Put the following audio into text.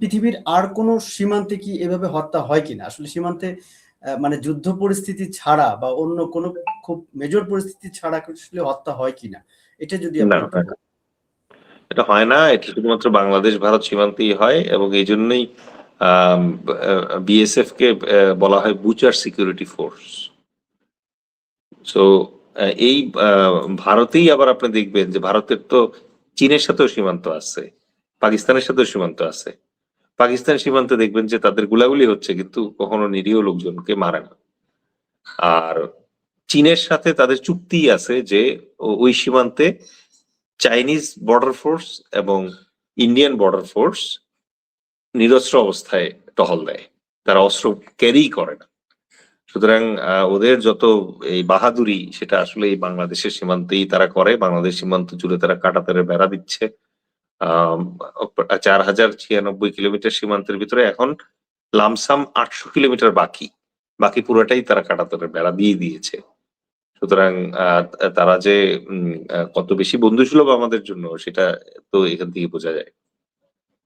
পৃথিবীর আর কোনো সীমান্তে কি এভাবে হত্যা হয় কিনা? আসলে সীমান্তে মানে যুদ্ধ পরিস্থিতি ছাড়া বা অন্য কোনো খুব মেজর পরিস্থিতি ছাড়া আসলে হত্যা হয় কিনা? এটা যদি। এটা হয় না। এটা শুধুমাত্র বাংলাদেশ ভারত সীমান্তেই হয় এবং এই জন্যই বিএসএফ কে বলা হয় বুচার সিকিউরিটি ফোর্স সো এই ভারতেই আবার আপনি দেখবেন যে ভারতের তো চীনের সাথেও সীমান্ত আছে পাকিস্তানের সাথেও সীমান্ত আছে। পাকিস্তান সীমান্তে দেখবেন যে তাদের গুলাগুলি হচ্ছে কিন্তু কখনো নিরীহ লোকজনকে মারে না। আর চীনের সাথে তাদের চুক্তি আছে যে ওই সীমান্তে চাইনিজ বর্ডার ফোর্স এবং ইন্ডিয়ান বর্ডার ফোর্স নিরস্ত্র অবস্থায় টহল দেয়। তারা অস্ত্র ক্যারি করে না। সুতরাং ওদের যত এই বাহাদুরি, সেটা আসলে এই বাংলাদেশের সীমান্তেই তারা করে। বাংলাদেশ সীমান্ত জুড়ে তারা কাটাতারের বেড়া দিচ্ছে। চার হাজার ছিয়ানব্বই কিলোমিটার সীমান্তের ভিতরে এখন লামসাম আটশো কিলোমিটার বাকি। বাকি পুরোটাই তারা কাটাতারের বেড়া দিয়ে দিয়েছে। সুতরাং তারা যে কত বেশি বন্ধুসুলভ আমাদের জন্য, সেটা তো এখান থেকে বোঝা যায়।